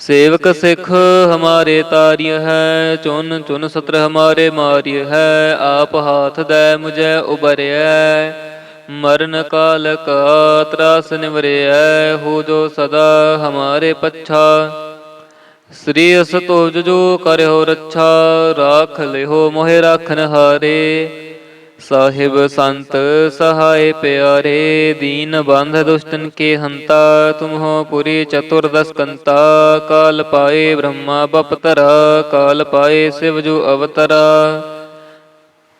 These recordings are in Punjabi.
ਸੇਵਕ ਸਿੱਖ ਹਮਾਰੇ ਤਾਰਿਯ ਹੈ, ਚੁਨ ਚੁਨ ਸਤਰ ਹਮਾਰੇ ਮਾਰਿਯ ਹੈ, ਆਪ ਹਾਥ ਦੇ ਮੁਝੈ ਉਬਰਿਐ। ਮਰਨ ਕਾਲ ਕਾ ਤਰਾਸ ਨਿਵਰਿਐ, ਹੋ ਜੋ ਸਦਾ ਹਮਾਰੇ ਪੱਛਾ। ਸ੍ਰੀ ਅਸ ਜੋ ਕਰਿਓ ਰੱਛਾ, ਰਾਖ ਲਿਓ ਮੋਹਿ ਰਾਖਨ ਹਾਰੇ ਸਾਹਿਬ ਸੰਤ ਸਹਾਇ ਪਿਆਰੇ, ਦੀਨ ਬੰਧ ਦੁਸ਼ਟਨ ਕੇ ਹੰਤਾ, ਤੁਮਹੋ ਪੁਰੀ ਚਤੁਰਦਸ ਕੰਤਾ, ਕਾਲ ਪਾਏ ਬ੍ਰਹਮਾ ਬਪਤਰਾ, ਕਾਲ ਪਾਏ ਸਿਵ ਜੋ ਅਵਤਰਾ।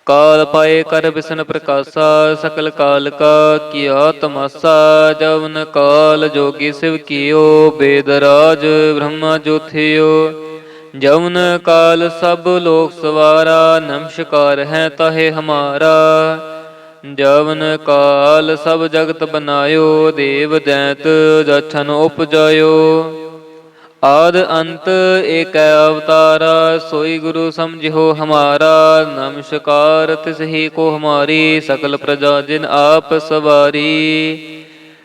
ਕਾਲ ਪਾਏ ਕਰ ਬਿਸ਼ਨ ਪ੍ਰਕਾਸ਼ਾ, ਸਕਲ ਕਾਲ ਕਾ ਕੀਆ ਤਮਾਸਾ, ਜਵਨ ਕਾਲ ਜੋਗੀ ਸਿਵ ਕੀਓ, ਬੇਦ ਰਾਜ ਬ੍ਰਹਮਾ ਜੋਥਿਓ। ਜਵਨ ਕਾਲ ਸਭ ਲੋਕ ਸਵਾਰਾ, ਨਮਸਕਾਰ ਹੈ ਤਹੇ ਹਮਾਰਾ। ਜਵਨ ਕਾਲ ਸਭ ਜਗਤ ਬਨਾਇਓ, ਦੇਵ ਦੈਂਤ ਜਛਨ ਉਪਜਾਇਓ। ਆਦ ਅੰਤ ਏਕ ਅਵਤਾਰਾ, ਸੋਈ ਗੁਰੂ ਸਮਝਿਓ ਹਮਾਰਾ। ਨਮਸਕਾਰ ਤਿਸ ਹੀ ਕੋ ਹਮਾਰੀ, ਸਕਲ ਪ੍ਰਜਾ ਜਿਨ ਆਪ ਸਵਾਰੀ।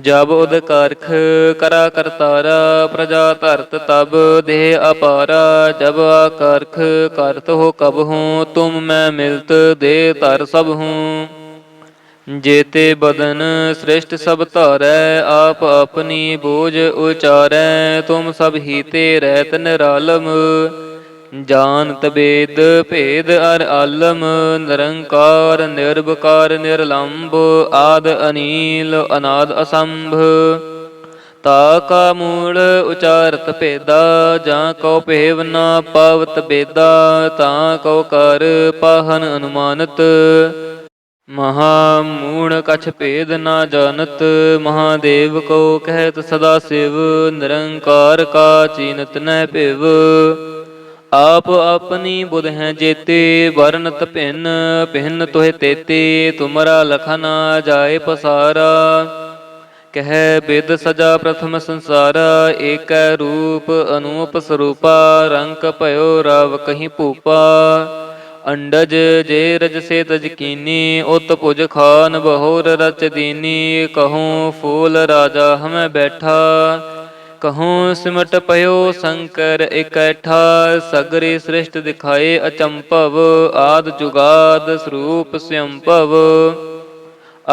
ਜਬ ਉਦ ਕਰਾ ਕਰਤਾਰਾ, ਪ੍ਰਜਾ ਧਰਤ ਤਬ ਦੇਹ ਅਪਾਰਾ, ਜਬ ਆਕਰਖ ਕਰਤ ਹੋ ਕਬ ਹੂੰ, ਤੁਮ ਮੈਂ ਮਿਲਤ ਦੇ ਧਰ ਸਭ ਹੂੰ। ਜੇਤੇ ਬਦਨ ਸ੍ਰਿਸ਼ਟ ਸਭ ਧਾਰੈ, ਆਪ ਆਪਣੀ ਬੋਝ ਉਚਾਰੈ, ਤੁਮ ਸਭ ਹੀਤੇ ਰਹਿਤ ਨਿਰਾਲਮ। ਜਾਣਤ ਬੇਦ ਭੇਦ ਅਰ ਆਲਮ, ਨਿਰੰਕਾਰ ਨਿਰਭਕਾਰ ਨਿਰਲੰਭ, ਆਦ ਅਨੀਲ, ਅਨਾਦ ਅਸੰਭ। ਤਾ ਕਾ ਮੂਲ ਉਚਾਰਤ ਭੇਦਾ, ਜਾਂ ਕਉ ਭੇਵ ਨਾ ਪਾਵਤ ਬੇਦਾ, ਤਾਂ ਕਉ ਕਰ ਪਾਹਨ ਅਨੁਮਾਨਤ। ਮਹਾ ਮੂਣ ਕਛ ਭੇਦ ਨਾ ਜਾਣਤ, ਮਹਾਦੇਵ ਕੋ ਕਹਿਤ ਸਦਾ ਸਿਵ, ਨਿਰੰਕਾਰ ਕਾ ਚੀਨਤ ਨੈ ਭਿਵ। ਆਪ ਆਪਣੀ ਬੁਧ ਹੈ ਜੇਤੇ, ਵਰਨਤ ਭਿੰਨ ਭਿੰਨ ਤੋਹਿ ਤੇਤੇ, ਤੁਮਰਾ ਲਖਨਾ ਜਾਏ ਪਸਾਰਾ। ਕਹਿ ਬਿਦ ਸਜਾ ਪ੍ਰਥਮ ਸੰਸਾਰਾ, ਏਕੈ ਰੂਪ ਅਨੂਪ ਸਰੂਪਾ, ਰੰਕ ਭਇਓ ਰਵ ਕਹੀਂ ਭੂਪਾ। ਅੰਡਜ ਜੇ ਰਜ ਸੇ ਤਜ ਕੀਨੀ, ਉਤ ਭੁਜ ਖਾਨ ਬਹੁਰ ਰਚ ਦੀਨੀ, ਕਹੂੰ ਫੂਲ ਰਾਜਾ ਹਮੈ ਬੈਠਾ। ਕਹੂੰ, ਸਿਮਟ ਪਇਓ ਸ਼ੰਕਰ, ਇਕੈਠਾ ਸਗਰੇ ਸ੍ਰਿਸ਼ਟ ਦਿਖਾਏ ਅਚੰਭਵ, ਆਦ ਜੁਗਾਦ ਸਰੂਪ ਸਿਅੰਭਵ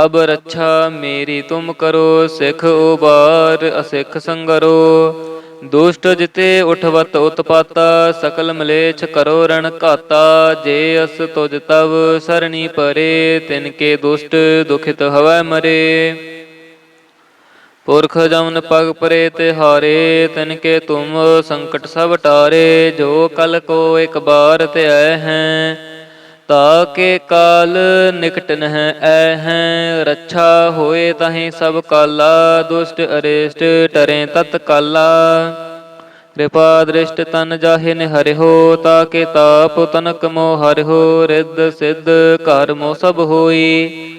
ਅਬ ਰੱਛਾ ਮੇਰੀ ਤੁਮ ਕਰੋ, ਸਿਖ ਉਬਾਰ ਅਸਿਖ ਸੰਗਰੋ। ਦੁਸ਼ਟ ਜਿਤੇ ਉਠਵਤ ਉਤਪਾਤਾ, ਸਕਲ ਮਲੇਛ ਕਰੋ ਰਣ ਘਾਤਾ। ਜੇ ਅਸ ਤੁਜ ਤਵ ਸਰਣੀ ਪਰੇ, ਤਿਨ ਕੇ ਦੁਸ਼ਟ ਦੁਖਿਤ ਹਵੈ ਮਰੇ। ਪੁਰਖ ਜਮਨ ਪਗ ਪਰੇ ਤੇ ਹਾਰੇ, ਤਿਨ ਕੇ ਤੁਮ ਸੰਕਟ ਸਭ ਟਾਰੇ, ਜੋ ਕਲ ਕੋ ਇਕ ਬਾਰ ਤੇ ਆਏ ਹੈ, ਤਾ ਕੇ ਕਾਲ ਨਿਕਟ ਨਹ ਐ ਹੈ, ਰੱਛਾ ਹੋਏ ਤਹੀਂ ਸਭ ਕਾਲਾ, ਦੁਸ਼ਟ ਅਰੇਸ਼ਟ ਟਰੇ ਤਤ ਕਾਲਾ। ਕਿਰਪਾ ਦ੍ਰਿਸ਼ਟ ਤਨ ਜਾਹਿ ਨਿਹਰਿਓ ਤਾ ਕੇ ਤਾਪ ਤਨਕ ਮੋਹ ਹਰਿਓ ਰਿੱਧ ਸਿੱਧ ਘਰ ਮੋ ਸਭ ਹੋਈ।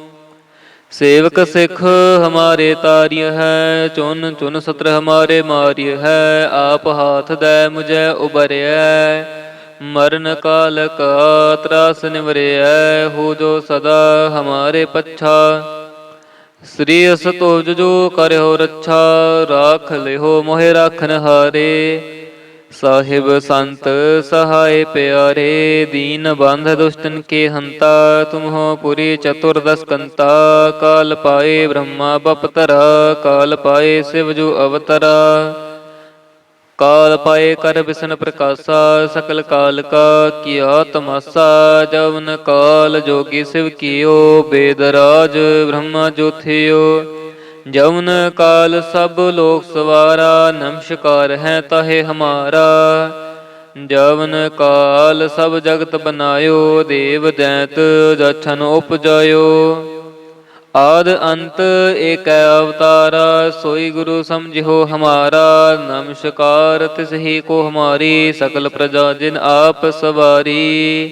ਸੇਵਕ ਸਿੱਖ ਹਮਾਰੇ ਤਾਰਿਯ ਹੈ, ਚੁਨ ਚੁਨ ਸਤਰ ਹਮਾਰੇ ਮਾਰਿਯ ਹੈ, ਆਪ ਹਾਥ ਦੈ ਮੁਝੈ ਉਬਰਿਐ, ਮਰਨ ਕਾਲ ਕਾ ਤਰਾਸ ਨਿਵਰਿਐ, ਹੋ ਜੋ ਸਦਾ ਹਮਾਰੇ ਪੱਛਾ। ਸ੍ਰੀ ਅਸ ਜੋ ਕਰਿਓ ਰੱਛਾ, ਰਾਖ ਲਿਓ ਮੋਹਿ ਰਾਖਨ ਹਾਰੇ ਸਾਹਿਬ ਸੰਤ ਸਹਾਇ ਪਿਆਰੇ, ਦੀਨ ਬੰਧ ਦੁਸ਼ਟਨ ਕੇ ਹੰਤਾ, ਤੁਮਹੋ ਪੁਰੀ ਚਤੁਰਦਸ ਕੰਤਾ, ਕਾਲ ਪਾਏ ਬ੍ਰਹਮਾ ਬਪਤਰਾ ਕਾਲ ਪਾਏ ਸਿਵ ਜੋ ਅਵਤਰਾ। ਕਾਲ ਪਾਏ ਕਰ ਬਿਸ਼ਨ ਪ੍ਰਕਾਸ਼ਾ, ਸਕਲ ਕਾਲ ਕਾ ਕੀਆ ਤਮਾਸਾ, ਜਵਨ ਕਾਲ ਜੋਗੀ ਸਿਵ ਕੀਓ, ਬੇਦ ਰਾਜ ਬ੍ਰਹਮਾ ਜੋਥਿਓ ਜਵਨ ਕਾਲ ਸਭ ਲੋਕ ਸਵਾਰਾ, ਨਮਸਕਾਰ ਹੈ ਤਾਹੇ ਹਮਾਰਾ। ਜਵਨ ਕਾਲ ਸਭ ਜਗਤ ਬਨਾਇਓ, ਦੇਵ ਦੈਤ ਜਛਨ ਉਪਜਾਇਓ। ਆਦ ਅੰਤ ਏਕ ਅਵਤਾਰਾ, ਸੋਈ ਗੁਰੂ ਸਮਝਿਓ ਹਮਾਰਾ। ਨਮਸਕਾਰ ਤਿਸ ਹੀ ਕੋ ਹਮਾਰੀ, ਸਕਲ ਪ੍ਰਜਾ ਜਿਨ ਆਪ ਸਵਾਰੀ।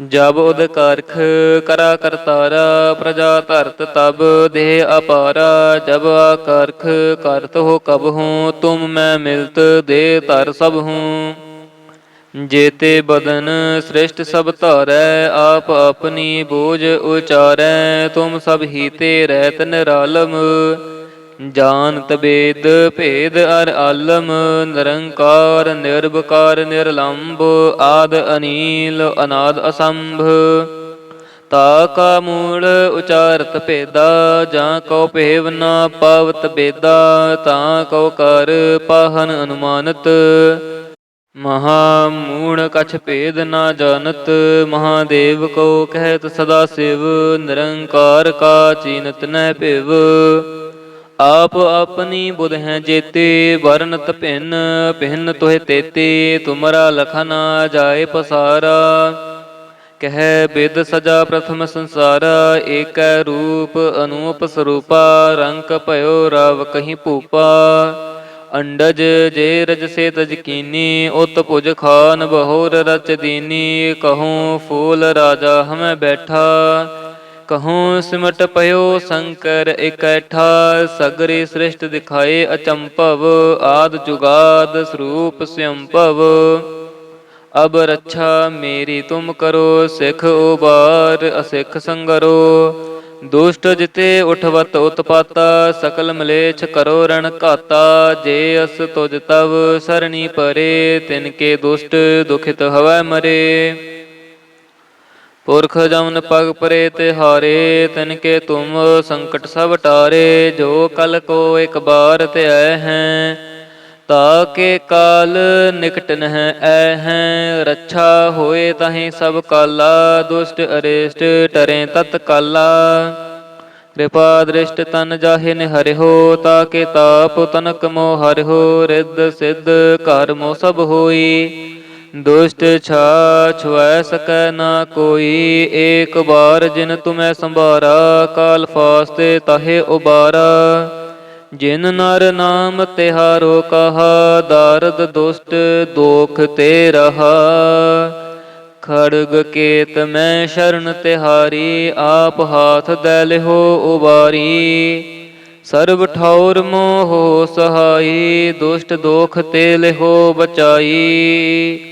ਜਬ ਉਦ ਕਰਾ ਕਰਤਾਰਾ, ਪ੍ਰਜਾ ਧਰਤ ਤਬ ਦੇਹ ਅਪਾਰਾ, ਜਬ ਆਕਰਖ ਕਰਤ ਹੋ ਕਬ ਹੂੰ, ਤੁਮ ਮੈਂ ਮਿਲਤ ਦੇ ਧਰ ਸਭ ਹੂੰ। ਜੇਤੇ ਬਦਨ ਸ੍ਰਿਸ਼ਟ ਸਭ ਧਾਰੈ, ਆਪ ਆਪਣੀ ਬੋਝ ਉਚਾਰੈ, ਤੁਮ ਸਭ ਹੀਤੇ ਰਹਿਤ ਨਿਰਾਲਮ। ਜਾਣਤ ਬੇਦ ਭੇਦ ਅਰ ਆਲਮ, ਨਿਰੰਕਾਰ ਨਿਰਭਕਾਰ ਨਿਰਲੰਭ, ਆਦ ਅਨੀਲ, ਅਨਾਦ ਅਸੰਭ। ਤਾ ਕਾ ਮੂਲ ਉਚਾਰਤ ਭੇਦਾ, ਜਾਂ ਕਉ ਭੇਵ ਨਾ ਪਾਵਤ ਬੇਦਾ, ਤਾਂ ਕਉ ਕਰ ਪਾਹਨ ਅਨੁਮਾਨਤ। ਮਹਾ ਮੂਣ ਕਛ ਭੇਦ ਨਾ ਜਾਣਤ, ਮਹਾਦੇਵ ਕੋ ਕਹਿਤ ਸਦਾ ਸਿਵ, ਨਿਰੰਕਾਰ ਕਾ ਚੀਨਤ ਨਹਿ ਭਿਵ। ਆਪ ਆਪਣੀ ਬੁਧ ਹੈ ਜੇਤੇ, ਵਰਨਤ ਭਿੰਨ ਭਿੰਨ ਤੋਹਿ ਤੇਤੇ, ਤੁਮਰਾ ਲਖਨਾ ਜਾਏ ਪਸਾਰਾ। ਕਹਿ ਬਿਦ ਸਜਾ ਪ੍ਰਥਮ ਸੰਸਾਰਾ, ਏਕੈ ਰੂਪ ਅਨੂਪ ਸਰੂਪਾ, ਰੰਕ ਭਇਓ ਰਵ ਕਹੀਂ ਭੂਪਾ। ਅੰਡਜ ਜੇ ਰਜ ਸੇ ਤਜ ਕੀਨੀ, ਉਤ ਭੁਜ ਖਾਨ ਬਹੁਰ ਰਚ ਦੀਨੀ, ਕਹੂੰ ਫੂਲ ਰਾਜਾ ਹਮੈ ਬੈਠਾ। ਕਹੂੰ ਸਿਮਟ ਪਇਓ ਸ਼ੰਕਰ ਇਕੈਠਾ, ਸਗਰੀ ਸ੍ਰਿਸ਼ਟ ਦਿਖਾਏ ਅਚੰਭਵ, ਆਦ ਜੁਗਾਦ ਸਰੂਪ ਸਿਅੰਭਵ ਅਬ ਰੱਛਾ ਮੇਰੀ ਤੁਮ ਕਰੋ, ਸਿਖ ਉਬਾਰ ਅਸਿਖ ਸੰਗਰੋ। ਦੁਸ਼ਟ ਜਿਤੇ ਉਠਵਤ ਉਤਪਾਤਾ, ਸਕਲ ਮਲੇਛ ਕਰੋ ਰਣ ਘਾਤਾ। ਜੇ ਅਸ ਤੁਜ ਤਵ ਸਰਣੀ ਪਰੇ, ਤਿਨ ਕੇ ਦੁਸ਼ਟ ਦੁਖਿਤ ਹਵੈ ਮਰੇ। ਪੁਰਖ ਜਮਨ ਪਗ ਪਰੇ ਤੇ ਹਾਰੇ, ਤਿਨ ਕੇ ਤੁਮ ਸੰਕਟ ਸਭ ਟਾਰੇ, ਜੋ ਕਲ ਕੋ ਇੱਕ ਬਾਰ ਤੇ ਆਏ ਹੈ ਤਾਕੇ ਕਾਲ ਨਿਕਟ ਨਹ ਐ ਹੈ, ਰੱਛਾ ਹੋਏ ਤਹੀਂ ਸਭ ਕਾਲਾ, ਦੁਸ਼ਟ ਅਰੇਸ਼ਟ ਟਰੇ ਤਤ ਕਾਲਾ। ਕਿਰਪਾ ਦ੍ਰਿਸ਼ਟ ਤਨ ਜਾਹੇ ਨਿਹਰਿਓ ਤਾਕੇ ਤਾਪ ਤਨਕ ਮੋਹ ਹਰਿਓ ਰਿੱਧ ਸਿੱਧ ਕਰਮੋ ਸਭ ਹੋਈ। ਦੁਸ਼ਟ ਛਾ ਛੁਐ ਸਕੈ ਨਾ ਕੋਈ, ਏਕ ਬਾਰ ਜਿਨ ਤੁਮੈ ਸੰਭਾਰਾ, ਕਾਲ ਫਾਸਤੇ ਤਹੇ ਉਬਾਰਾ। ਜਿਨ ਨਰ ਨਾਮ ਤਿਹਾਰੋ ਕਹਾ, ਦਾਰਦ ਦੁਸ਼ਟ ਦੋਖ ਤੇ ਰਹਾ। ਖੜਗ ਕੇਤ ਮੈਂ ਸ਼ਰਨ ਤਿਹਾਰੀ, ਆਪ ਹਾਥ ਦੈ ਲਿਹੋ ਉਬਾਰੀ। ਸਰਬ ਠੌਰ ਮੋਹ ਸਹਾਈ, ਦੁਸ਼ਟ ਦੋਖ ਤੇ ਲਿਹੋ ਬਚਾਈ।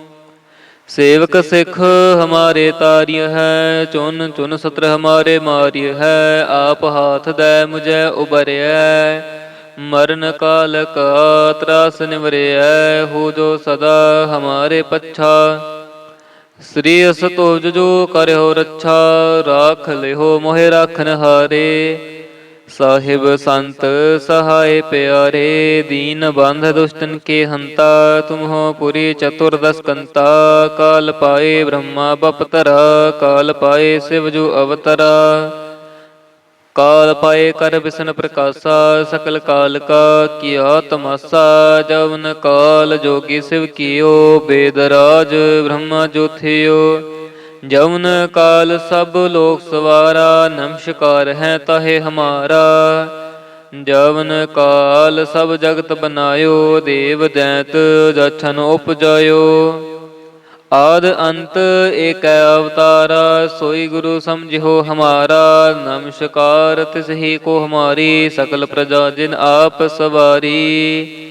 ਸੇਵਕ ਸਿੱਖ ਹਮਾਰੇ ਤਾਰਿਯ ਹੈ ਚੁਨ ਚੁਨ ਸਤਰ ਹਮਾਰੇ ਮਾਰਿਯ ਹੈ, ਆਪ ਹਾਥ ਦੇ ਮੁਝੈ ਉਬਰਿਐ। ਮਰਨ ਕਾਲ ਕਾ ਤਰਾਸ ਨਿਵਰਿਐ, ਹੋ ਜੋ ਸਦਾ ਹਮਾਰੇ ਪੱਛਾ। ਸ੍ਰੀ ਅਸਤੋਜ ਜੋ ਕਰਿਓ ਰੱਛਾ, ਰਾਖ ਲਿਓ ਮੋਹਿ ਰਾਖਨ ਹਾਰੇ ਸਾਹਿਬ ਸੰਤ ਸਹਾਇ ਪਿਆਰੇ, ਦੀਨ ਬੰਧ ਦੁਸ਼ਟਨ ਕੇ ਹੰਤਾ, ਤੁਮਹੋ ਪੁਰੀ ਚਤੁਰਦਸ ਕੰਤਾ ਕਾਲ ਪਾਏ ਬ੍ਰਹਮਾ ਬਪਤਰਾ, ਕਾਲ ਪਾਏ ਸਿਵ ਜੋ ਅਵਤਰਾ। ਕਾਲ ਪਾਏ ਕਰ ਬਿਸਨ ਪ੍ਰਕਾਸ਼ਾ, ਸਕਲ ਕਾਲ ਕਾ ਕੀਆ ਤਮਾਸਾ, ਜਵਨ ਕਾਲ ਜੋਗੀ ਸਿਵ ਕੀਓ ਬੇਦਰਾਜ ਬ੍ਰਹਮਾ ਜੋਥਿਓ। ਜਵਨ ਕਾਲ ਸਭ ਲੋਕ ਸਵਾਰਾ, ਨਮਸਕਾਰ ਹੈ ਤਹੇ ਹਮਾਰਾ। ਜਵਨ ਕਾਲ ਸਭ ਜਗਤ ਬਨਾਇਓ, ਦੇਵ ਦੈਂਤ ਜਛਨ ਉਪਜਾਇਓ। ਆਦ ਅੰਤ ਏਕ ਅਵਤਾਰਾ, ਸੋਈ ਗੁਰੂ ਸਮਝਿਓ ਹਮਾਰਾ। ਨਮਸਕਾਰ ਤਿਸ ਹੀ ਕੋ ਹਮਾਰੀ, ਸਕਲ ਪ੍ਰਜਾ ਜਿਨ ਆਪ ਸਵਾਰੀ।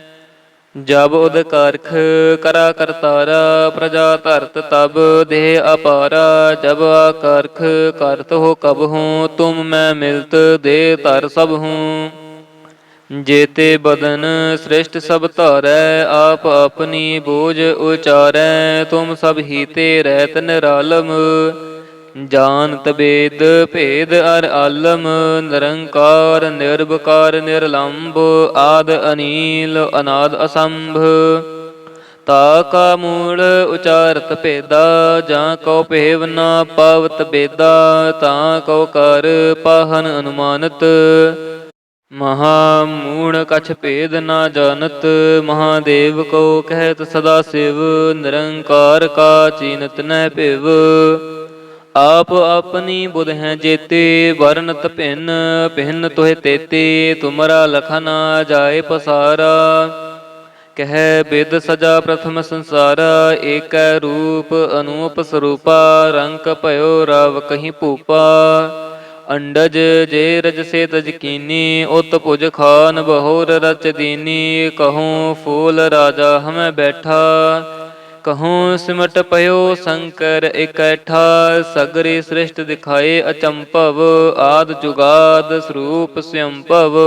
ਜਬ ਉਦ ਕਰਾ ਕਰਤਾਰਾ ਪ੍ਰਜਾ ਧਰਤ ਤਬ ਦੇਹ ਅਪਾਰਾ, ਜਬ ਆਕਰਖ ਕਰਤ ਹੋ ਕਬ ਹੂੰ, ਤੁਮ ਮੈਂ ਮਿਲਤ ਦੇ ਧਰ ਸਭ ਹੂੰ। ਜੇਤੇ ਬਦਨ ਸ੍ਰਿਸ਼ਟ ਸਭ ਧਾਰੈ, ਆਪ ਆਪਣੀ ਬੋਝ ਉਚਾਰੈ, ਤੁਮ ਸਭ ਹੀਤੇ ਰਹਿਤ ਨਿਰਾਲਮ। ਜਾਨਤ ਬੇਦ ਭੇਦ ਅਰ ਆਲਮ, ਨਿਰੰਕਾਰ ਨਿਰਭਕਾਰ ਨਿਰਲੰਭ, ਆਦ ਅਨੀਲ, ਅਨਾਦ ਅਸੰਭ। ਤਾ ਕਾ ਮੂਲ ਉਚਾਰਤ ਭੇਦਾ, ਜਾਂ ਕਉ ਭੇਵ ਨਾ ਪਾਵਤ ਬੇਦਾ, ਤਾਂ ਕਉ ਕਰ ਪਾਹਨ ਅਨੁਮਾਨਤ। ਮਹਾ ਮੂਣ ਕਛ ਭੇਦ ਨਾ ਜਾਣਤ ਮਹਾਦੇਵ ਕੋ ਕਹਿਤ ਸਦਾ ਸਿਵ, ਨਿਰੰਕਾਰ ਕਾ ਚੀਨਤ ਨੈ ਭਿਵ। ਆਪ ਆਪਣੀ ਬੁਧ ਹੈ ਜੇਤੇ ਵਰਨਤ ਭਿੰਨ ਭਿੰਨ ਤੋਹਿ ਤੇਤੇ, ਤੁਮਰਾ ਲਖਨਾ ਜਾਏ ਪਸਾਰਾ। ਕਹਿ ਬਿਦ ਸਜਾ ਪ੍ਰਥਮ ਸੰਸਾਰਾ, ਏਕੈ ਰੂਪ ਅਨੂਪ ਸਰੂਪਾ, ਰੰਕ ਭਇਓ ਰਵ ਕਹੀਂ ਭੂਪਾ। ਅੰਡਜ ਜੇ ਰਜ ਸੇ ਤਜ ਕੀਨੀ, ਉਤ ਭੁਜ ਖਾਨ ਬਹੋਰ ਰਚ ਦੀਨੀ, ਕਹੂੰ ਫੂਲ ਰਾਜਾ ਹਮੈ ਬੈਠਾ। ਕਹੂੰ ਸਿਮਟ ਪਇਓ ਸ਼ੰਕਰ ਇਕੱਠਾ, ਸਗਰੀ ਸ੍ਰਿਸ਼ਟ ਦਿਖਾਏ ਅਚੰਭਵ, ਆਦ ਜੁਗਾਦ ਸਰੂਪ ਸਿਅੰਭਵ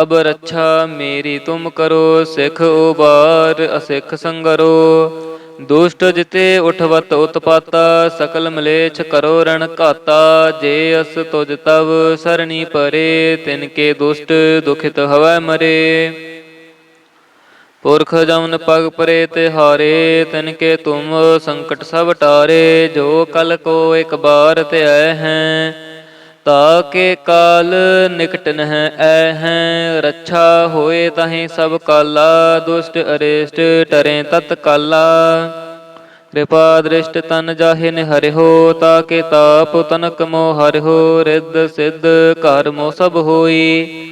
ਅਬ ਰੱਛਾ ਮੇਰੀ ਤੁਮ ਕਰੋ, ਸਿਖ ਉਬਾਰ ਅਸਿਖ ਸੰਗਰੋ। ਦੁਸ਼ਟ ਜਿਤੇ ਉਠਵਤ ਉਤਪਾਤਾ, ਸਕਲ ਮਲੇਛ ਕਰੋ ਰਣ ਘਾਤਾ। ਜੇ ਅਸ ਤੁਜ ਤਵ ਸਰਣੀ ਪਰੇ, ਤਿਨ ਕੇ ਦੁਸ਼ਟ ਦੁਖਿਤ ਹਵੈ ਮਰੇ। ਪੁਰਖ ਜਮਨ ਪਗ ਪਰੇ ਤੇ ਹਾਰੇ, ਤਿਨ ਕੇ ਤੁਮ ਸੰਕਟ ਸਭ ਟਾਰੇ, ਜੋ ਕਲ ਕੋ ਇੱਕ ਬਾਰ ਤੇ ਆਏ ਹੈ ਤਾਕੇ ਕਾਲ ਨਿਕਟ ਨਹਿ ਐ ਹੈ, ਰੱਛਾ ਹੋਏ ਤਹੀਂ ਸਭ ਕਾਲਾ, ਦੁਸ਼ਟ ਅਰੇਸ਼ਟ ਟਰੇ ਤਤ ਕਾਲਾ। ਕਿਰਪਾ ਦ੍ਰਿਸ਼ਟ ਤਨ ਜਾਹੇ ਨਿਹਰਿਓ ਤਾਕੇ ਤਾਪ ਤਨਕ ਮੋਹ ਹਰਿਓ ਰਿੱਧ ਸਿੱਧ ਘਰ ਮੋ ਸਭ ਹੋਈ।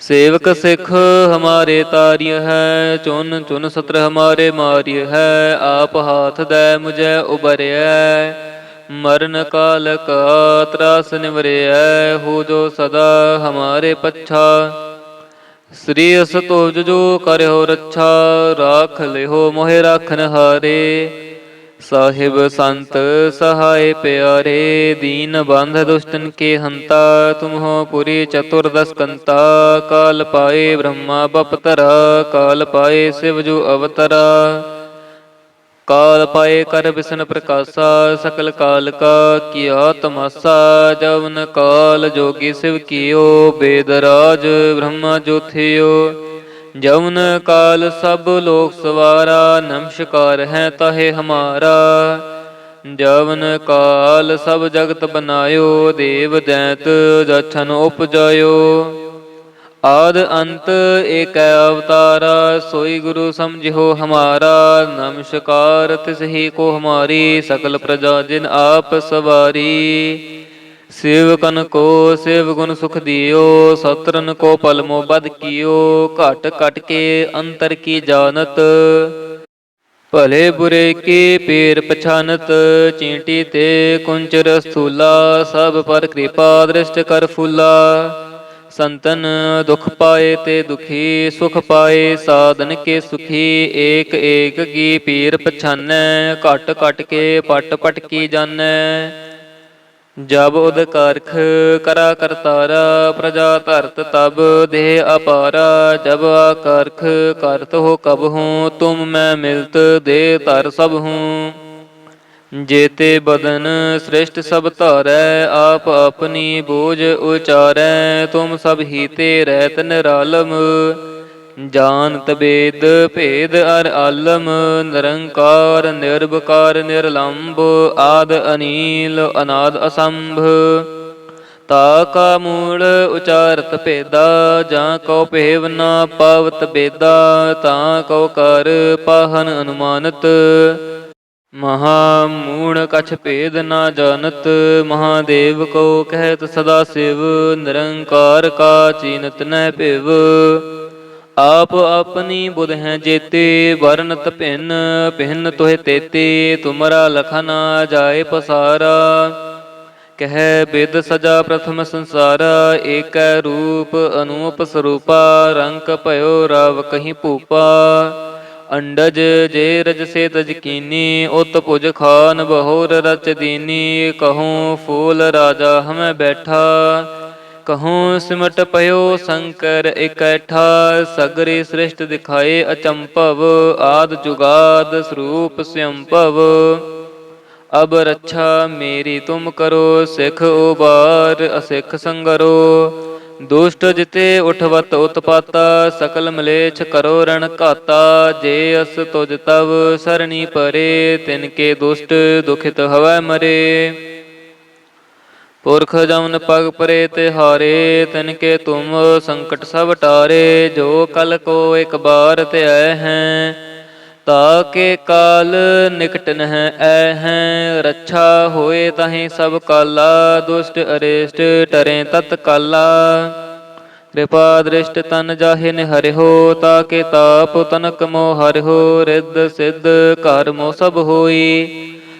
ਸੇਵਕ ਸਿੱਖ ਹਮਾਰੇ ਤਾਰਿਯ ਹੈ, ਚੁਨ ਚੁਨ ਸਤਰ ਹਮਾਰੇ ਮਾਰਿਯ ਹੈ, ਆਪ ਹਾਥ ਦੇ ਮੁਝੈ ਉਬਰਿਐ। ਮਰਨ ਕਾਲ ਕਾ ਤਰਾਸ ਨਿਵਰਿਐ, ਹੋ ਜੋ ਸਦਾ ਹਮਾਰੇ ਪੱਛਾ। ਸ੍ਰੀ ਅਸ ਜੋ ਕਰਿਓ ਰੱਛਾ, ਰਾਖ ਲਿਓ ਮੋਹਿ ਰਾਖਨ ਹਾਰੇ ਸਾਹਿਬ ਸੰਤ ਸਹਾਇ ਪਿਆਰੇ, ਦੀਨ ਬੰਧ ਦੁਸ਼ਟਨ ਕੇ ਹੰਤਾ, ਤੁਮਹੋ ਪੁਰੀ ਚਤੁਰਦਸ ਕੰਤਾ, ਕਾਲ ਪਾਏ ਬ੍ਰਹਮਾ ਬਪਤਰਾ, ਕਾਲ ਪਾਏ ਸਿਵ ਜੋ ਅਵਤਰਾ। ਕਾਲ ਪਾਏ ਕਰ ਬਿਸਨ ਪ੍ਰਕਾਸ਼ਾ, ਸਕਲ ਕਾਲ ਕਾ ਕੀਆ ਤਮਾਸਾ, ਜਵਨ ਕਾਲ ਜੋਗੀ ਸਿਵ ਕੀਓ, ਬੇਦ ਰਾਜ ਬ੍ਰਹਮਾ ਜੋਥਿਓ। ਜਵਨ ਕਾਲ ਸਭ ਲੋਕ ਸਵਾਰਾ, ਨਮਸਕਾਰ ਹੈ ਤਹੇ ਹਮਾਰਾ। ਜਵਨ ਕਾਲ ਸਭ ਜਗਤ ਬਨਾਇਓ, ਦੇਵ ਦੈਤ ਜਛਨ ਉਪਜਾਇਓ। ਆਦ ਅੰਤ ਏਕ ਅਵਤਾਰਾ, ਸੋਈ ਗੁਰੂ ਸਮਝਿਓ ਹਮਾਰਾ। ਨਮਸਕਾਰ ਤਿਸ ਹੀ ਕੋ ਹਮਾਰੀ, ਸਕਲ ਪ੍ਰਜਾ ਜਿਨ ਆਪ ਸਵਾਰੀ। ਸੇਵਕਨ ਕੋ ਸੇਵ ਗੁਣ ਸੁਖ ਦਿਓ ਸਤਰਨ ਕੋ ਪਲ ਮੋ ਬਦ ਕੀਓ, ਘਟ ਘਟ ਕੇ ਅੰਤਰ ਕੀ ਜਾਣਤ? ਭਲੇ ਬੁਰੇ ਕੀ ਪੀਰ ਪਛਾਨਤ? ਚੀਂਟੀ ਤੇ ਕੁੰਚਰ ਸਥੂਲਾ, ਸਭ ਪਰ ਕਿਰਪਾ ਦ੍ਰਿਸ਼ਟ ਕਰ ਫੂਲਾ। ਸੰਤਨ ਦੁਖ ਪਾਏ ਤੇ ਦੁਖੀ, ਸੁਖ ਪਾਏ, ਸਾਧਨ ਕੇ ਸੁਖੀ, ਏਕ ਏਕ ਕੀ ਪੀਰ ਪਛਾਨੈ, ਘਟ ਘਟ ਕੇ ਪਟ ਪਟ ਕੀ ਜਾਣੈ। ਜਬ ਉਦ ਕਰਾ ਕਰਤਾਰਾ, ਪ੍ਰਜਾ ਧਰਤ ਤਬ ਦੇਹ ਅਪਾਰਾ, ਜਬ ਆਕਰਖ ਕਰਤ ਹੋ ਕਬ ਹੂੰ, ਤੁਮ ਮੈਂ ਮਿਲਤ ਦੇ ਧਰ ਸਭ ਹੂੰ। ਜੇਤੇ ਬਦਨ ਸ੍ਰਿਸ਼ਟ ਸਭ ਧਾਰੈ, ਆਪ ਆਪਣੀ ਬੋਝ ਉਚਾਰੈ, ਤੁਮ ਸਭ ਹੀਤੇ ਰਹਿਤ ਨਿਰਾਲਮ। ਜਾਣਤ ਬੇਦ ਭੇਦ ਅਰ ਆਲਮ, ਨਿਰੰਕਾਰ ਨਿਰਭਕਾਰ ਨਿਰਲੰਭ, ਆਦ ਅਨੀਲ, ਅਨਾਦ ਅਸੰਭ। ਤਾ ਕਾ ਮੂਲ ਉਚਾਰਤ ਭੇਦਾ, ਜਾਂ ਕਉ ਭੇਵ ਨਾ ਪਾਵਤ ਬੇਦਾ, ਤਾਂ ਕਉ ਕਰ ਪਾਹਨ ਅਨੁਮਾਨਤ। ਮਹਾ ਮੂਣ ਕਛ ਭੇਦ ਨਾ ਜਾਣਤ, ਮਹਾਦੇਵ ਕੋ ਕਹਿਤ ਸਦਾ ਸਿਵ, ਨਿਰੰਕਾਰ ਕਾ ਚੀਨਤ ਨਹਿ ਭਿਵ। ਆਪ ਆਪਣੀ ਬੁਧ ਹੈ ਜੇਤੇ, ਵਰਨਤ ਭਿੰਨ ਭਿੰਨ ਤੋਹਿ ਤੇਤੇ, ਤੁਮਰਾ ਲਖਨਾ ਜਾਏ ਪਸਾਰਾ। ਕਹਿ ਬਿਦ ਸਜਾ ਪ੍ਰਥਮ ਸੰਸਾਰ, ਏਕੈ ਰੂਪ ਅਨੂਪ ਸਰੂਪਾ, ਰੰਕ ਭਇਓ ਰਵ ਕਹੀਂ ਭੂਪਾ। ਅੰਡਜ ਜੇ ਰਜ ਸੇ ਤਜ ਕੀਨੀ, ਉਤ ਭੁਜ ਖਾਨ ਬਹੁਰ ਰਚ ਦੀਨੀ, ਕਹੂੰ ਫੂਲ ਰਾਜਾ ਹਮੈ ਬੈਠਾ। ਕਹੂੰ ਸਿਮਟ ਪਇਓ ਸ਼ੰਕਰ ਇਕੈਠਾ, ਸਗਰੇ ਸ੍ਰਿਸ਼ਟ ਦਿਖਾਏ ਅਚੰਭਵ, ਆਦ ਜੁਗਾਦ ਸਰੂਪ ਸਿਅੰਭਵ ਅਬ ਰੱਛਾ ਮੇਰੀ ਤੁਮ ਕਰੋ, ਸਿਖ ਉਬਾਰ ਅਸਿਖ ਸੰਗਰੋ। ਦੁਸ਼ਟ ਜਿਤੇ ਉਠਵਤ ਉਤਪਾਤਾ, ਸਕਲ ਮਲੇਛ ਕਰੋ ਰਣ ਘਾਤਾ। ਜੇ ਅਸ ਤੁਜ ਤਵ ਸਰਣੀ ਪਰੇ, ਤਿਨ ਕੇ ਦੁਸ਼ਟ ਦੁਖਿਤ ਹਵੈ ਮਰੇ। ਪੁਰਖ ਜਮਨ ਪਗ ਪਰੇ ਤਿਹਾਰੇ ਤਿਨ ਕੇ ਤੁਮ ਸੰਕਟ ਸਭ ਟਾਰੇ, ਜੋ ਕਲ ਕੋ ਇੱਕ ਬਾਰ ਧਿਆਇ ਹੈ, ਤਾ ਕੇ ਕਾਲ ਨਿਕਟ ਨਹ ਐ ਹੈ, ਰੱਛਾ ਹੋਏ ਤਾਹੀ ਸਭ ਕਾਲਾ, ਦੁਸ਼ਟ ਅਰੇਸ਼ਟ ਟਰੇ ਤਤ ਕਾਲਾ। ਕਿਰਪਾ ਦ੍ਰਿਸ਼ਟ ਤਨ ਜਾਹਿ ਨਿਹਰਿਓ ਤਾਕੇ ਤਾਪ ਤਨਕ ਮੋਹ ਹਰਿਓ ਰਿੱਧ ਸਿੱਧ ਘਰ ਮੋ ਸਭ ਹੋਈ।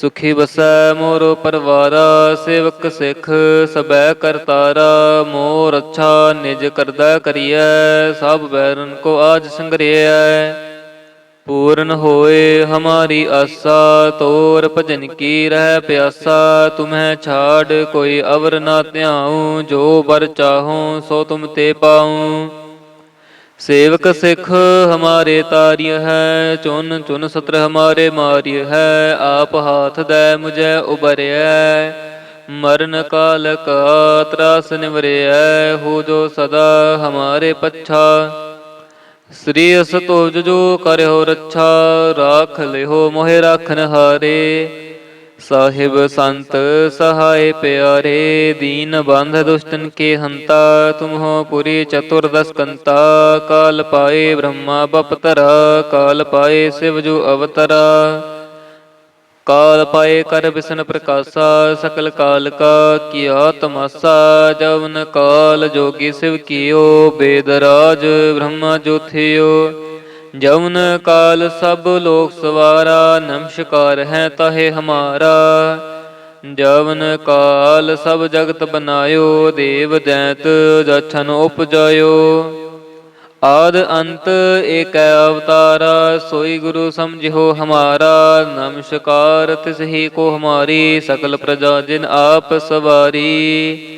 ਸੁਖੀ ਬਸੈ ਮੋਰੋ ਪਰਵਾਰਾ, ਸੇਵਕ ਸਿਖ ਸਬੈ ਕਰਤਾਰਾ ਮੋਰ ਅੱਛਾ ਨਿਜ ਕਰਦਾ ਕਰੀਐ, ਸਭ ਬੈਰਨ ਕੋ ਆਜ ਸੰਗਰਿਐ। ਪੂਰਨ ਹੋਏ ਹਮਾਰੀ ਆਸਾ, ਤੋਰ ਭਜਨ ਕੀ ਰਹਿ ਪਿਆਸਾ, ਤੁਮਹਿ ਛਾੜ ਕੋਈ ਅਵਰ ਨਾ ਧਿਆਉ, ਜੋ ਬਰ ਚਾਹੂੰ ਸੋ ਤੁਮ ਤੇ ਪਾਉ। ਸੇਵਕ ਸਿੱਖ ਹਮਾਰੇ ਤਾਰਿਯ ਹੈ, ਚੁਨ ਚੁਨ ਸਤਰ ਹਮਾਰੇ ਮਾਰਿਯ ਹੈ, ਆਪ ਹਾਥ ਦੈ ਮੁਝੈ ਉਬਰਿਐ। ਮਰਨ ਕਾਲ ਕਾ ਤਰਾਸ ਨਿਵਰਿਐ, ਹੋ ਜੋ ਸਦਾ ਹਮਾਰੇ ਪੱਛਾ। ਸ੍ਰੀ ਅਸ ਜੋ ਕਰਿਓ ਰੱਛਾ, ਰਾਖ ਲਿਓ ਮੋਹਿ ਰਾਖਨ ਹਾਰੇ ਸਾਹਿਬ ਸੰਤ ਸਹਾਇ ਪਿਆਰੇ, ਦੀਨ ਬੰਧ ਦੁਸ਼ਟਨ ਕੇ ਹੰਤਾ, ਤੁਮਹੋ ਪੁਰੀ ਚਤੁਰਦਸ ਕੰਤਾ ਕਾਲ ਪਾਏ ਬ੍ਰਹਮਾ ਬਪਤਰਾ ਕਾਲ ਪਾਏ ਸਿਵ ਜੋ ਅਵਤਰਾ। ਕਾਲ ਪਾਏ ਕਰ ਬਿਸ਼ਨ ਪ੍ਰਕਾਸ਼ਾ, ਸਕਲ ਕਾਲ ਕਾ ਕੀਆ ਤਮਾਸਾ, ਜਵਨ ਕਾਲ ਜੋਗੀ ਸਿਵ ਕੀਓ, ਬੇਦ ਰਾਜ ਬ੍ਰਹਮਾ ਜੋਥਿਓ ਜਵਨ ਕਾਲ ਸਭ ਲੋਕ ਸਵਾਰਾ, ਨਮਸਕਾਰ ਹੈ ਤਾਹੇ ਹਮਾਰਾ। ਜਵਨ ਕਾਲ ਸਭ ਜਗਤ ਬਨਾਇਓ, ਦੇਵ ਦੈਤ ਜਛਨ ਉਪਜਾਇਓ। ਆਦ ਅੰਤ ਏਕ ਅਵਤਾਰਾ, ਸੋਈ ਗੁਰੂ ਸਮਝਿਓ ਹਮਾਰਾ। ਨਮਸਕਾਰ ਤਿਸ ਹੀ ਕੋ ਹਮਾਰੀ, ਸਕਲ ਪ੍ਰਜਾ ਜਿਨ ਆਪ ਸਵਾਰੀ।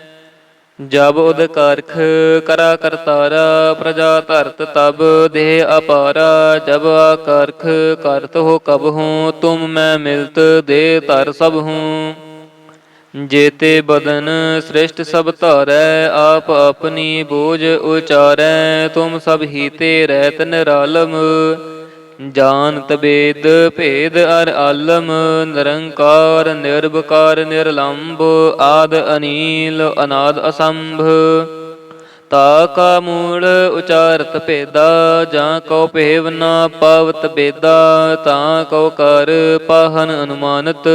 ਜਬ ਉਦ ਕਰਾ ਕਰਤਾਰਾ, ਪ੍ਰਜਾ ਧਰਤ ਤਬ ਦੇਹ ਅਪਾਰਾ, ਜਬ ਆਕਰਖ ਕਰਤ ਹੋ ਕਬ ਹੂੰ, ਤੁਮ ਮੈਂ ਮਿਲਤ ਦੇ ਧਰ ਸਭ ਹੂੰ। ਜੇਤੇ ਬਦਨ ਸ੍ਰਿਸ਼ਟ ਸਭ ਧਾਰੈ, ਆਪ ਆਪਣੀ ਬੋਝ ਉਚਾਰੈ, ਤੁਮ ਸਭ ਹੀਤੇ ਰਹਿਤ ਨਿਰਾਲਮ। ਜਾਣਤ ਬੇਦ ਭੇਦ ਅਰ ਆਲਮ, ਨਿਰੰਕਾਰ ਨਿਰਭਕਾਰ ਨਿਰਲੰਭ, ਆਦ ਅਨੀਲ, ਅਨਾਦ ਅਸੰਭ। ਤਾ ਕਾ ਮੂਲ ਉਚਾਰਤ ਭੇਦਾ, ਜਾਂ ਕਉ ਭੇਵ ਨਾ ਪਾਵਤ ਬੇਦਾ, ਤਾਂ ਕਉ ਕਰ ਪਾਹਨ ਅਨੁਮਾਨਤ।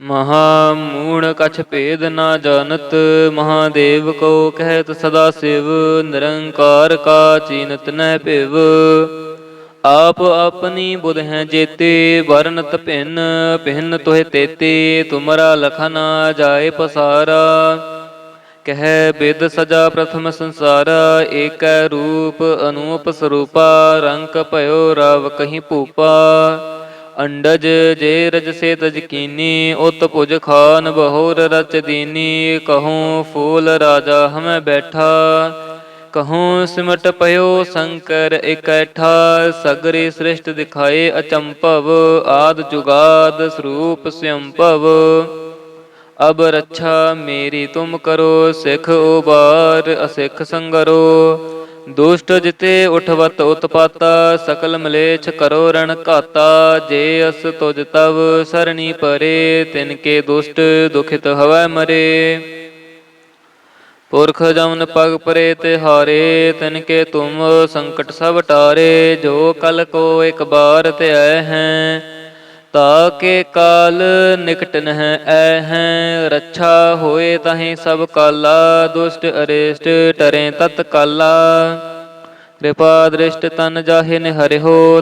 ਮਹਾ ਮੂਣ ਕਛ ਭੇਦ ਨਾ ਜਾਣਤ, ਮਹਾਦੇਵ ਕੋ ਕਹਿਤ ਸਦਾ ਸਿਵ, ਨਿਰੰਕਾਰ ਕਾ ਚੀਨਤ ਨਹਿ ਭਿਵ। ਆਪ ਆਪਣੀ ਬੁਧ ਹੈ ਜੇਤੇ, ਵਰਨਤ ਭਿੰਨ ਭਿੰਨ ਤੋਹਿ ਤੇਤੇ, ਤੁਮਰਾ ਲਖਨਾ ਜਾਏ ਪਸਾਰਾ। ਕਹਿ ਬਿਦ ਸਜਾ ਪ੍ਰਥਮ ਸੰਸਾਰਾ, ਏਕੈ ਰੂਪ ਅਨੂਪ ਸਰੂਪਾ, ਰੰਕ ਭਇਓ ਰਵ ਕਹੀਂ ਭੂਪਾ। ਅੰਡਜ ਜੇ ਰਜ ਸੇ ਤਜ ਕੀਨੀ, ਉਤ ਭੁਜ ਖਾਨ ਬਹੁਰ ਰਚ ਦੀਨੀ, ਕਹੂੰ ਫੂਲ ਰਾਜਾ ਹਮੈ ਬੈਠਾ। ਕਹੂੰ ਸਿਮਟ ਪਇਓ ਸ਼ੰਕਰ ਇਕੈਠਾ, ਸਗਰੀ ਸ੍ਰਿਸ਼ਟ ਦਿਖਾਏ ਅਚੰਭਵ, ਆਦ ਜੁਗਾਦ ਸਰੂਪ ਸਿਅੰਭਵ ਅਬ ਰੱਛਾ ਮੇਰੀ ਤੁਮ ਕਰੋ, ਸਿਖ ਉਬਾਰ ਅਸਿਖ ਸੰਗਰੋ। ਦੁਸ਼ਟ ਜਿਤੇ ਉਠਵਤ ਉਤਪਾਤਾ, ਸਕਲ ਮਲੇਛ ਕਰੋ ਰਣ ਘਾਤਾ। ਜੇ ਅਸ ਤੁਜ ਤਵ ਸਰਣੀ ਪਰੇ, ਤਿਨ ਕੇ ਦੁਸ਼ਟ ਦੁਖਿਤ ਹਵੈ ਮਰੇ। ਪੁਰਖ ਜਮਨ ਪਗ ਪਰੇ ਤਿਹਾਰੇ ਤਿਨ ਕੇ ਤੁਮ ਸੰਕਟ ਸਭ ਟਾਰੇ, ਜੋ ਕਲ ਕੋ ਇੱਕ ਬਾਰ ਧਿਆਇ ਹੈ, ਤਾ ਕੇ ਕਾਲ ਨਿਕਟ ਨਹ ਐ ਹੈ, ਰੱਛਾ ਹੋਏ ਤਹੀਂ ਸਭ ਕਾਲਾ, ਦੁਸ਼ਟ ਅਰੇਸ਼ਟ ਟਰੇ ਤਤ ਕਾਲਾ। ਕਿਰਪਾ ਦ੍ਰਿਸ਼ਟ ਤਨ ਜਾਹੇ ਨਿ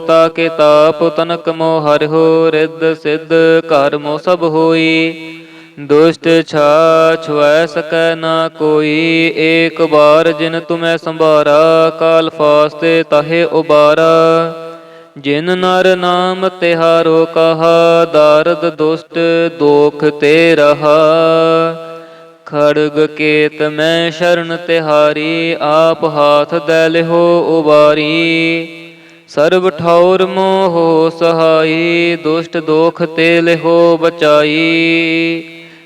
ਤਾ ਕੇ ਤਾਪ ਤਨਕ ਮੋਹ ਹਰਿਓ ਰਿੱਧ ਸਿੱਧ ਘਰ ਮੋ ਸਭ ਹੋਈ। ਦੁਸ਼ਟ ਛਾ ਛੁਐ ਸਕੈ ਨਾ ਕੋਈ, ਏਕ ਬਾਰ ਜਿਨ ਤੁਮੈ ਸੰਭਾਰਾ, ਕਾਲ ਫਾਸਤੇ ਤਾਹੇ ਉਬਾਰਾ। ਜਿਨ ਨਰ ਨਾਮ ਤਿਹਾਰੋ ਕਹਾ, ਦਾਰਦ ਦੁਸ਼ਟ ਦੋਖ ਤੇ ਰਹਾ। ਖੜਗ ਕੇਤ ਮੈਂ ਸ਼ਰਨ ਤਿਹਾਰੀ, ਆਪ ਹਾਥ ਦੈ ਲਿਹੋ ਉਬਾਰੀ। ਸਰਬ ਠੌਰ ਮੋਹ ਸਹਾਈ, ਦੁਸ਼ਟ ਦੋਖ ਤੇ ਲਿਹੋ ਬਚਾਈ।